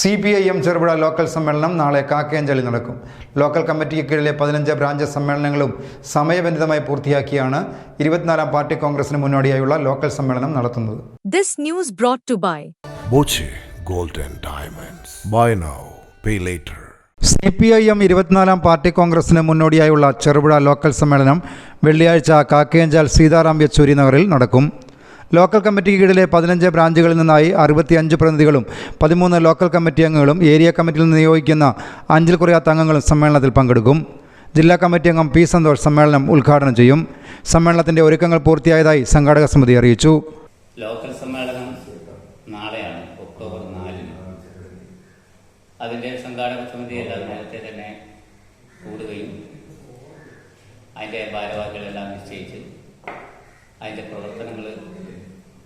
C P I M Cherupuzha local സമ്മേളനം നാളെ കാക്കയഞ്ചലിൽ നടക്കും ലോക്കൽ കമ്മിറ്റിക്ക് കീഴിലെ പതിനഞ്ച് ബ്രാഞ്ച് സമ്മേളനങ്ങളും സമയബന്ധിതമായി പൂർത്തിയാക്കിയാണ് ഇരുപത്തിനാലാം പാർട്ടി കോൺഗ്രസിന് മുന്നോടിയായുള്ള ലോക്കൽ സമ്മേളനം നടത്തുന്നത് this news brought to by Boche Gold and Diamonds. Buy now, pay later. C P I M ഇരുപത്തിനാലാം പാർട്ടി കോൺഗ്രസിന് മുന്നോടിയായുള്ള ചെറുപുഴ ലോക്കൽ സമ്മേളനം വെള്ളിയാഴ്ച കാക്കയഞ്ചാൽ സീതാറാം യെച്ചൂരി നഗറിൽ നടക്കും ലോക്കൽ കമ്മിറ്റിക്ക് കീഴിലെ പതിനഞ്ച് ബ്രാഞ്ചുകളിൽ നിന്നായി അറുപത്തിയഞ്ച് പ്രതിനിധികളും പതിമൂന്ന് ലോക്കൽ കമ്മിറ്റി അംഗങ്ങളും ഏരിയ കമ്മിറ്റിയിൽ നിന്ന് നിയോഗിക്കുന്ന അഞ്ചിൽ കുറയാത്ത അംഗങ്ങളും സമ്മേളനത്തിൽ പങ്കെടുക്കും. ജില്ലാ കമ്മിറ്റി അംഗം പി സന്തോഷ് സമ്മേളനം ഉദ്ഘാടനം ചെയ്യും. സമ്മേളനത്തിന്റെ ഒരുക്കങ്ങൾ പൂർത്തിയായതായി സംഘാടക സമിതി അറിയിച്ചു. ലോക്കൽ സമ്മേളനം നാളെയാണ് ഒക്ടോബർ നാലിന്. അതിന്റെ സംഘാടക സമിതിയെല്ലാം നേരത്തെ തന്നെ കൂടുകയും അതിന്റെ ഭാരവാഹികളെല്ലാം നിശ്ചയിച്ച് അതിന്റെ പ്രവർത്തനങ്ങൾ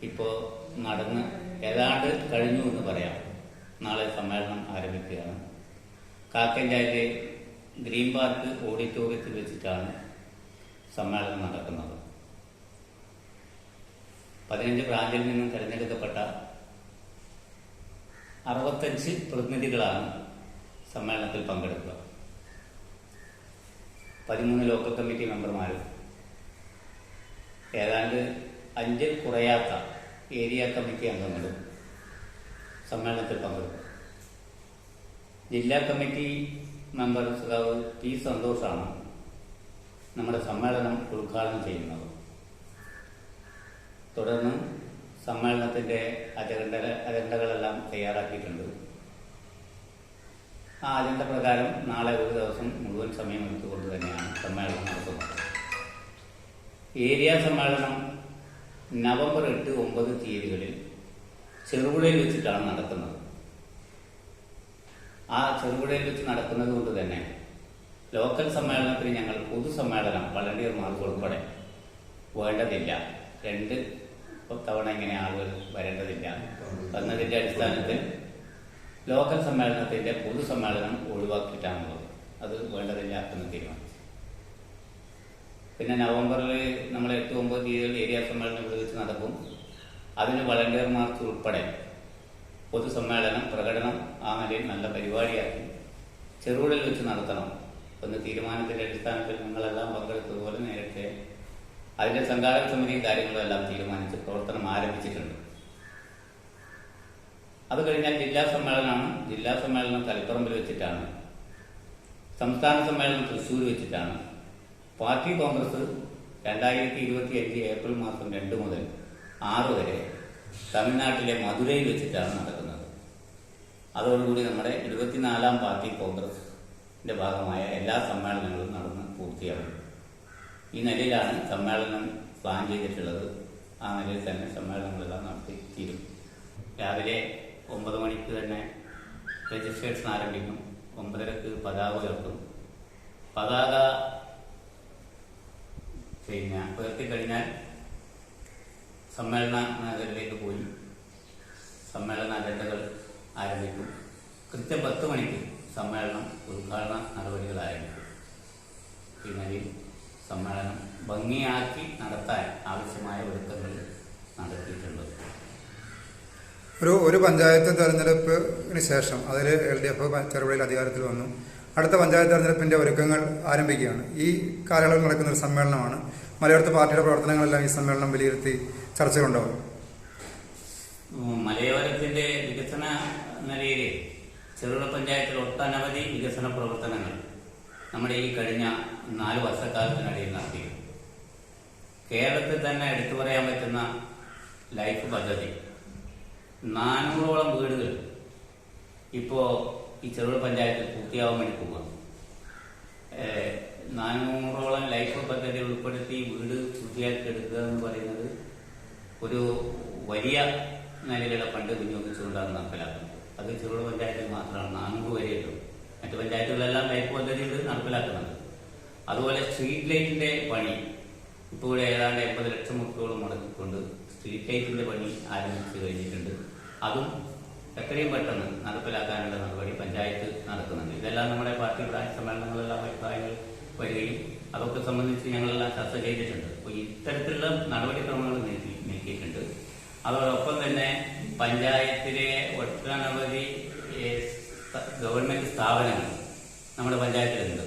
ഇപ്പോൾ നടന്ന് ഏതാണ്ട് കഴിഞ്ഞു എന്ന് പറയാം. നാളെ സമ്മേളനം ആരംഭിക്കുകയാണ്. കാക്കഞ്ചായിലെ ഗ്രീൻ പാർക്ക് ഓഡിറ്റോറിയത്തിൽ വെച്ചിട്ടാണ് സമ്മേളനം നടക്കുന്നത്. പതിനഞ്ച് ബ്രാഞ്ചിൽ നിന്നും തിരഞ്ഞെടുക്കപ്പെട്ട അറുപത്തഞ്ച് പ്രതിനിധികളാണ് സമ്മേളനത്തിൽ പങ്കെടുക്കുക. പതിമൂന്ന് ലോക്കൽ കമ്മിറ്റി മെമ്പർമാരും ഏതാണ്ട് അഞ്ചിൽ കുറയാത്ത ഏരിയ കമ്മിറ്റി അംഗങ്ങളും സമ്മേളനത്തിൽ പങ്കെടുക്കും. ജില്ലാ കമ്മിറ്റി മെമ്പർ സഖാവ് പി സന്തോഷാണ് നമ്മുടെ സമ്മേളനം ഉദ്ഘാടനം ചെയ്യുന്നത്. തുടർന്ന് സമ്മേളനത്തിന്റെ അജണ്ട അജണ്ടകളെല്ലാം തയ്യാറാക്കിയിട്ടുണ്ട്. ആ അജണ്ട പ്രകാരം നാളെ ഒരു ദിവസം മുഴുവൻ സമയം എടുത്തുകൊണ്ട് തന്നെയാണ് സമ്മേളനം നടത്തുന്നത്. ഏരിയ സമ്മേളനം നവംബർ എട്ട് ഒമ്പത് തീയതികളിൽ ചെറുപുഴയിൽ വെച്ചിട്ടാണ് നടക്കുന്നത്. ആ ചെറുപുഴയിൽ വെച്ച് നടക്കുന്നത് കൊണ്ട് തന്നെ ലോക്കൽ സമ്മേളനത്തിന് ഞങ്ങൾ പൊതുസമ്മേളനം വളണ്ടിയർമാർക്ക് ഉൾപ്പെടെ വേണ്ടതില്ല. രണ്ട് തവണ ഇങ്ങനെ ആളുകൾ വരേണ്ടതില്ല. എന്നതിന്റെ അടിസ്ഥാനത്തിൽ ലോക്കൽ സമ്മേളനത്തിന്റെ പൊതുസമ്മേളനം ഒഴിവാക്കിയിട്ടാണുള്ളത്. അത് വേണ്ടതില്ല എന്ന് തീരുമാനിച്ചു. പിന്നെ നവംബറിൽ നമ്മൾ എട്ട് ഒമ്പത് തീയതികളിൽ ഏരിയ സമ്മേളനം ഇവിടെ വെച്ച് നടക്കും. അതിന് വളണ്ടിയർമാർക്ക് ഉൾപ്പെടെ പൊതുസമ്മേളനം പ്രകടനം ആ നിലയിൽ നല്ല പരിപാടിയാക്കി ചെറുകളിൽ വെച്ച് നടത്തണം എന്ന തീരുമാനത്തിന്റെ അടിസ്ഥാനത്തിൽ നിങ്ങളെല്ലാം പങ്കെടുത്തതുപോലെ നേരത്തെ അതിന്റെ സംഘാടക സമിതിയും കാര്യങ്ങളും എല്ലാം തീരുമാനിച്ച് പ്രവർത്തനം ആരംഭിച്ചിട്ടുണ്ട്. അത് കഴിഞ്ഞാൽ ജില്ലാ സമ്മേളനമാണ്. ജില്ലാ സമ്മേളനം തലപ്പറമ്പിൽ വെച്ചിട്ടാണ്. സംസ്ഥാന സമ്മേളനം തൃശ്ശൂർ വെച്ചിട്ടാണ്. പാർട്ടി കോൺഗ്രസ് രണ്ടായിരത്തി ഇരുപത്തി അഞ്ച് ഏപ്രിൽ മാസം രണ്ട് മുതൽ ആറ് വരെ തമിഴ്നാട്ടിലെ മധുരയിൽ വെച്ചിട്ടാണ് നടക്കുന്നത്. അതോടുകൂടി നമ്മുടെ ഇരുപത്തിനാലാം പാർട്ടി കോൺഗ്രസിന്റെ ഭാഗമായ എല്ലാ സമ്മേളനങ്ങളും നടന്ന് പൂർത്തിയാകും. ഈ നിലയിലാണ് സമ്മേളനം പ്ലാൻ ചെയ്തിട്ടുള്ളത്. ആ നിലയിൽ തന്നെ സമ്മേളനങ്ങളെല്ലാം നടത്തി തീരും. രാവിലെ ഒമ്പത് മണിക്ക് തന്നെ രജിസ്ട്രേഷൻ ആരംഭിക്കും. ഒമ്പതരക്ക് പതാക ഉയർത്തും. പതാക പിന്നെ ഉയർത്തിക്കഴിഞ്ഞാൽ സമ്മേളന നഗരിലേക്ക് പോയി. സമ്മേളന അജണ്ടകൾ ആരംഭിക്കും. കൃത്യം പത്ത് മണിക്ക് സമ്മേളനം ഉദ്ഘാടന നടപടികൾ ആരംഭിക്കും. പിന്നീട് സമ്മേളനം ഭംഗിയാക്കി നടത്താൻ ആവശ്യമായ ഒരുക്കങ്ങൾ നടത്തിയിട്ടുണ്ട്. ഒരു ഒരു പഞ്ചായത്ത് തെരഞ്ഞെടുപ്പിന് ശേഷം അതിൽ എൽ ഡി എഫ് ചെറുപുഴയിൽ അധികാരത്തിൽ വന്നു. അടുത്ത പഞ്ചായത്ത് തെരഞ്ഞെടുപ്പിന്റെ ഒരുക്കങ്ങൾ ആരംഭിക്കുകയാണ്. ഈ കാലയളവിൽ നടക്കുന്ന ഒരു സമ്മേളനമാണ്. മലയോരത്ത് പാർട്ടിയുടെ പ്രവർത്തനങ്ങളെല്ലാം ഈ സമ്മേളനം വിലയിരുത്തി ചർച്ചകളുണ്ടാവും. മലയോരത്തിന്റെ വികസന നിലയിൽ ചെറുകിട പഞ്ചായത്തിൽ ഒട്ടനവധി വികസന പ്രവർത്തനങ്ങൾ നമ്മുടെ ഈ കഴിഞ്ഞ നാല് വർഷക്കാലത്തിനിടയിൽ നടത്തി കേരളത്തിൽ തന്നെ എടുത്തു പറയാൻ പറ്റുന്ന ലൈഫ് പദ്ധതി. നാനൂറോളം വീടുകൾ ഇപ്പോ ഈ ചെറുകിട പഞ്ചായത്തിൽ പൂർത്തിയാവാൻ വേണ്ടി പോവുകയാണ് നാനൂറോളം ലൈഫ് പദ്ധതി ഉൾപ്പെടുത്തി വീട് പൂർത്തിയാക്കി എടുക്കുക എന്ന് പറയുന്നത് ഒരു വലിയ നിലയിലുള്ള ഫണ്ട് വിനിയോഗിച്ചുകൊണ്ടാണ് നടപ്പിലാക്കുന്നത് അത് ചെറുകിട പഞ്ചായത്തിൽ മാത്രമാണ് നാനൂറ് വരെയുള്ളൂ മറ്റു പഞ്ചായത്തുകളെല്ലാം ലൈഫ് പദ്ധതികൾ നടപ്പിലാക്കുന്നത് അതുപോലെ സ്ട്രീറ്റ് ലൈറ്റിന്റെ പണി ഇപ്പോൾ ഏതാണ്ട് എൺപത് ലക്ഷം മുട്ടോളം മുടക്കിക്കൊണ്ട് സ്ട്രീറ്റ് ലൈറ്റിന്റെ പണി ആരംഭിച്ചു കഴിഞ്ഞിട്ടുണ്ട്. അതും എത്രയും പെട്ടെന്ന് നടപ്പിലാക്കാനുള്ള നടപടി പഞ്ചായത്ത് നടത്തുന്നുണ്ട്. ഇതെല്ലാം നമ്മുടെ പാർട്ടി ബ്രാഞ്ച് സമ്മേളനങ്ങളെല്ലാം അഭിപ്രായങ്ങൾ വരികയും അതൊക്കെ സംബന്ധിച്ച് ഞങ്ങളെല്ലാം ചർച്ച ചെയ്തിട്ടുണ്ട്. അപ്പോൾ ഇത്തരത്തിലുള്ള നടപടിക്രമങ്ങൾ നീക്കി നീക്കിയിട്ടുണ്ട്. അതോടൊപ്പം തന്നെ പഞ്ചായത്തിലെ ഒട്ടനവധി ഗവൺമെന്റ് സ്ഥാപനങ്ങൾ നമ്മുടെ പഞ്ചായത്തിലുണ്ട്.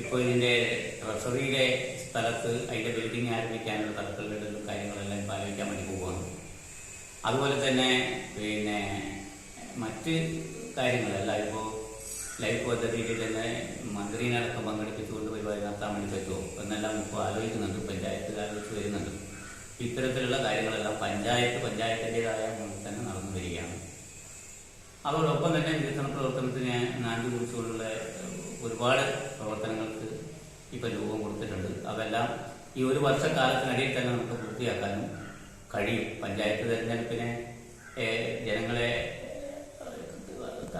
ഇപ്പോൾ ഇതിന്റെ ട്രഷറിയിലെ സ്ഥലത്ത് അതിന്റെ ബിൽഡിംഗ് ആരംഭിക്കാനുള്ള തലത്തിലുള്ള കാര്യങ്ങളെല്ലാം പാലിക്കാൻ വേണ്ടി പോവുകയാണ്. അതുപോലെ തന്നെ പിന്നെ മറ്റ് കാര്യങ്ങളല്ല. ഇപ്പോൾ ലൈഫ് പദ്ധതിയിൽ തന്നെ മന്ത്രിനടക്കം പങ്കെടുപ്പിച്ചുകൊണ്ട് പരിപാടി നടത്താൻ വേണ്ടി പറ്റുമോ? എന്നെല്ലാം ഇപ്പോൾ ആലോചിക്കുന്നുണ്ട്. പഞ്ചായത്ത് ആലോചിച്ച് വരുന്നുണ്ട്. ഇത്തരത്തിലുള്ള കാര്യങ്ങളെല്ലാം പഞ്ചായത്ത് പഞ്ചായത്തിന്റെതായ തന്നെ നടന്നു വരികയാണ്. അതോടൊപ്പം തന്നെ വികസന പ്രവർത്തനത്തിന് നാന്തി കുറിച്ചുകൊണ്ടുള്ള ഒരുപാട് പ്രവർത്തനങ്ങൾക്ക് ഇപ്പം രൂപം കൊടുത്തിട്ടുണ്ട്. അതെല്ലാം ഈ ഒരു വർഷക്കാലത്തിനിടയിൽ തന്നെ നമുക്ക് പൂർത്തിയാക്കാനും കഴിയും. പഞ്ചായത്ത് തെരഞ്ഞെടുപ്പിനെ ജനങ്ങളെ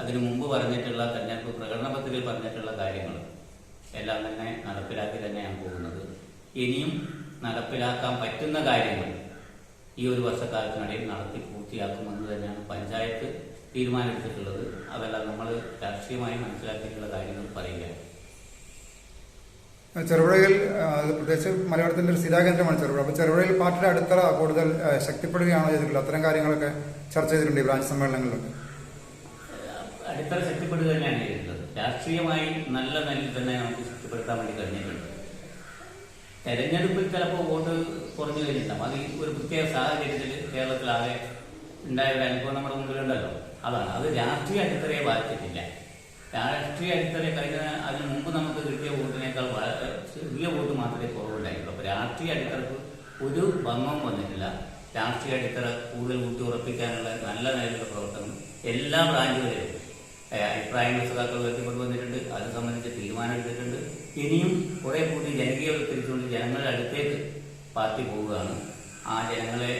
അതിനു മുമ്പ് പറഞ്ഞിട്ടുള്ള തെരഞ്ഞെടുപ്പ് പ്രകടന പത്രികയിൽ പറഞ്ഞിട്ടുള്ള കാര്യങ്ങൾ. എല്ലാം തന്നെ നടപ്പിലാക്കി തന്നെയാണ് പോകുന്നത്. ഇനിയും നടപ്പിലാക്കാൻ പറ്റുന്ന കാര്യങ്ങൾ ഈ ഒരു വർഷക്കാലത്തിനിടയിൽ നടത്തി പൂർത്തിയാക്കുമെന്ന് തന്നെയാണ് പഞ്ചായത്ത് തീരുമാനമെടുത്തിട്ടുള്ളത്. അതെല്ലാം നമ്മൾ രാഷ്ട്രീയമായി മനസ്സിലാക്കിയിട്ടുള്ള കാര്യങ്ങൾ പറയുക. ചെറുപുഴയിൽ പ്രത്യേകിച്ച് മലയാളത്തിന്റെ ഒരു സ്ഥിരാകേന്ദ്രമാണ് ചെറുപുഴ. അപ്പോൾ ചെറുപുഴയിൽ പാർട്ടിയുടെ അടുത്തറ കൂടുതൽ ശക്തിപ്പെടുകയാണോ ചെയ്തിട്ടുള്ളത്? അത്തരം കാര്യങ്ങളൊക്കെ ചർച്ച ചെയ്തിട്ടുണ്ട് ഈ ബ്രാഞ്ച് സമ്മേളനങ്ങളിലൊക്കെ. അടിത്തറ ശക്തിപ്പെടുക തന്നെയാണ് ചെയ്തിട്ടുള്ളത്. രാഷ്ട്രീയമായി നല്ല നിലയിൽ തന്നെ നമുക്ക് ശക്തിപ്പെടുത്താൻ വേണ്ടി കഴിഞ്ഞിട്ടുണ്ട്. തെരഞ്ഞെടുപ്പിൽ ചിലപ്പോൾ വോട്ട് കുറഞ്ഞു കഴിഞ്ഞിട്ടാവും അത് ഒരു പ്രത്യേക സാഹചര്യത്തിൽ കേരളത്തിലാകെ ഉണ്ടായ ഒരു അനുഭവം നമ്മുടെ മുമ്പിലുണ്ടല്ലോ. അതാണ്. അത് രാഷ്ട്രീയ അടിത്തറയെ ബാധിച്ചിട്ടില്ല. രാഷ്ട്രീയ അടിത്തറയെ കഴിഞ്ഞ അതിന് മുമ്പ് നമുക്ക് കിട്ടിയ വോട്ടിനേക്കാൾ വളരെ ചെറിയ വോട്ട് മാത്രമേ കുറവുണ്ടായിട്ടുള്ളൂ. അപ്പോൾ രാഷ്ട്രീയ അടിത്തറക്ക് ഒരു ഭംഗവും വന്നിട്ടില്ല. രാഷ്ട്രീയ അടിത്തറ കൂടുതൽ ഊട്ടി ഉറപ്പിക്കാനുള്ള നല്ല നിലയിലുള്ള പ്രവർത്തനം എല്ലാ ബ്രാഞ്ചുകളിലും. അഭിപ്രായങ്ങൾ സഖാക്കൾ ഉയർത്തിക്കൊണ്ട് വന്നിട്ടുണ്ട് അത് സംബന്ധിച്ച് തീരുമാനം എടുത്തിട്ടുണ്ട്. ഇനിയും കുറെ കൂടി ജനകീയവൽക്കരിച്ചുകൊണ്ട് ജനങ്ങളുടെ അടുത്തേക്ക് പാർട്ടി പോവുകയാണ്. ആ ജനങ്ങളെ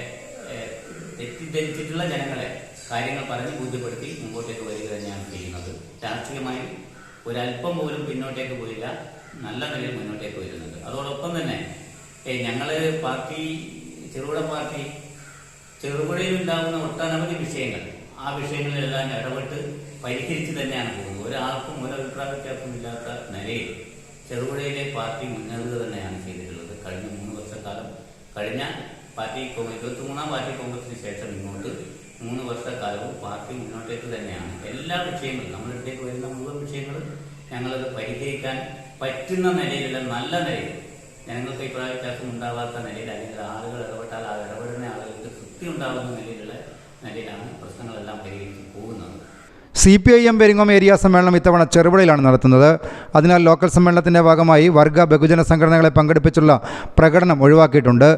തെറ്റിദ്ധരിച്ചിട്ടുള്ള ജനങ്ങളെ കാര്യങ്ങൾ പറഞ്ഞ് ബോധ്യപ്പെടുത്തി മുമ്പോട്ടേക്ക് വരിക തന്നെയാണ് ചെയ്യുന്നത്. രാഷ്ട്രീയമായി ഒരല്പം പോലും പിന്നോട്ടേക്ക് പോയില്ല. നല്ല നിലയിൽ മുന്നോട്ടേക്ക് വരുന്നുണ്ട്. അതോടൊപ്പം തന്നെ ഞങ്ങൾ പാർട്ടി ചെറുകിട പാർട്ടി ചെറുപുഴയിൽ ഉണ്ടാകുന്ന ഒട്ടനവധി വിഷയങ്ങൾ ആ വിഷയങ്ങളിലെല്ലാം ഇടപെട്ട് പരിഹരിച്ച് തന്നെയാണ് പോകുന്നത്. ഒരാൾക്കും ഒരു അഭിപ്രായ വ്യത്യാസമില്ലാത്ത നിലയിൽ ചെറുപുഴയിലെ പാർട്ടി മുന്നേറുക തന്നെയാണ് ചെയ്തിട്ടുള്ളത്. കഴിഞ്ഞ മൂന്ന് വർഷക്കാലം കഴിഞ്ഞ പാർട്ടി കോൺഗ്രസ് ഇരുപത്തിമൂന്നാം പാർട്ടി കോൺഗ്രസിന് ശേഷം ഇങ്ങോട്ട് മൂന്ന് വർഷക്കാലവും പാർട്ടി മുന്നോട്ടേക്ക് തന്നെയാണ്. എല്ലാ വിഷയങ്ങളും നമ്മളിടത്തേക്ക് വരുന്ന മുഴുവൻ വിഷയങ്ങളും ഞങ്ങളത് പരിഹരിക്കാൻ പറ്റുന്ന നിലയിലുള്ള നല്ല നിലയിൽ ഞങ്ങൾക്ക് അഭിപ്രായ വ്യത്യാസം ഉണ്ടാവാത്ത നിലയിൽ അല്ലെങ്കിൽ ആളുകൾ ഇടപെട്ടാൽ ആ ഇടപെടുന്ന ആളുകൾക്ക് തൃപ്തി ഉണ്ടാകുന്ന നിലയിലുള്ള പോകുന്നത്. C P I M Peringome area സമ്മേളനം ഇത്തവണ ചെറുപുഴയിലാണ് നടത്തുന്നത്. അതിനാൽ ലോക്കൽ സമ്മേളനത്തിന്റെ ഭാഗമായി വർഗ ബഹുജന സംഘടനകളെ പങ്കെടുപ്പിച്ചുള്ള പ്രകടനം ഒഴിവാക്കിയിട്ടുണ്ട്.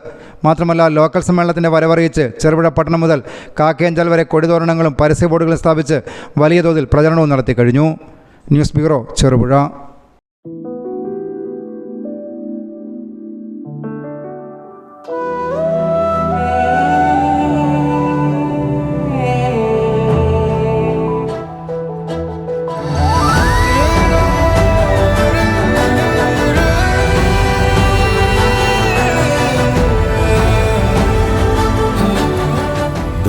മാത്രമല്ല ലോക്കൽ സമ്മേളനത്തിന്റെ വരവറിയിച്ച് ചെറുപുഴ പട്ടണം മുതൽ കാക്കേഞ്ചൽ വരെ കൊടിതോരണങ്ങളും പരസ്യ ബോർഡുകളും സ്ഥാപിച്ച് വലിയ തോതിൽ പ്രചരണവും നടത്തി കഴിഞ്ഞു. News bureau Cherupuzha.